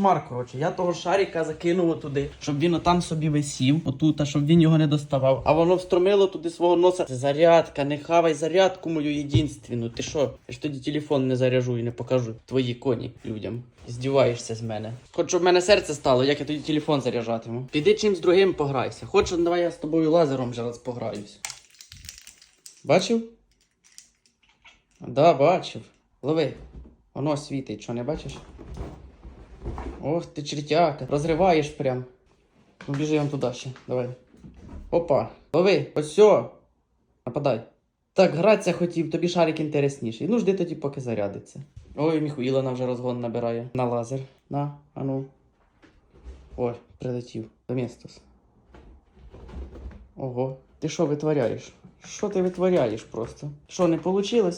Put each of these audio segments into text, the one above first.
кошмар, коротше. Я того шарика закинув туди, щоб він отам собі висів, отут, а щоб він його не доставав. А воно встромило туди свого носа. Зарядка, не хавай зарядку мою єдинственну. Ти що? Я ж тоді телефон не заряжу і не покажу твої коні людям. Здіваєшся з мене. Хоч в мене серце стало, як я тоді телефон заряджатиму. Піди чимсь другим пограйся. Хочеш, давай я з тобою лазером зараз пограюсь. Бачив? Да, бачив. Лови. Воно світить, що не бачиш? Ох ти чертяка. Розриваєш прям. Ну біжи туди ще. Давай. Опа. Лови. Ось. Нападай. Так, гратися хотів, тобі шарик інтересніший. Ну жди тоді, поки зарядиться. Ой, Міхуїлена вже розгон набирає. На лазер. На, ану. Ой, прилетів. Доместос. Ого. Ти що витворяєш? Що ти витворяєш просто? Що, не вийшло?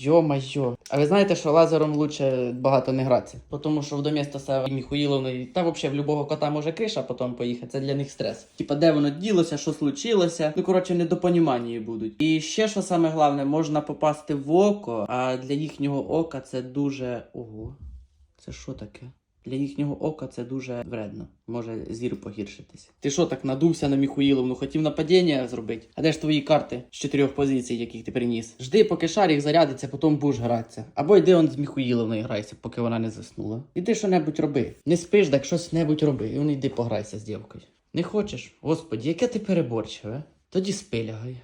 Йо-майо. А ви знаєте, що лазером лучше багато не гратися. Тому що в домістоса Міхуїловної, та взагалі в любого кота може криша потім поїхати. Це для них стрес. Типа, де воно ділося, що случилося. Ну, коротше, недопонімання будуть. І ще що саме головне, можна попасти в око, а для їхнього ока це дуже. Ого. Це що таке? Для їхнього ока це дуже вредно. Може зір погіршитись. Ти що так надувся на Міхуїловну, хотів нападіння зробити? А де ж твої карти з чотирьох позицій, яких ти приніс? Жди, поки шарик зарядиться, потім будеш гратися. Або йди он з Міхуїловною грайся, поки вона не заснула. Іди що-небудь роби. Не спиш, так щось небудь роби. І он йди пограйся з дівкою. Не хочеш? Господі, яке ти переборчиве? Тоді спи лягай.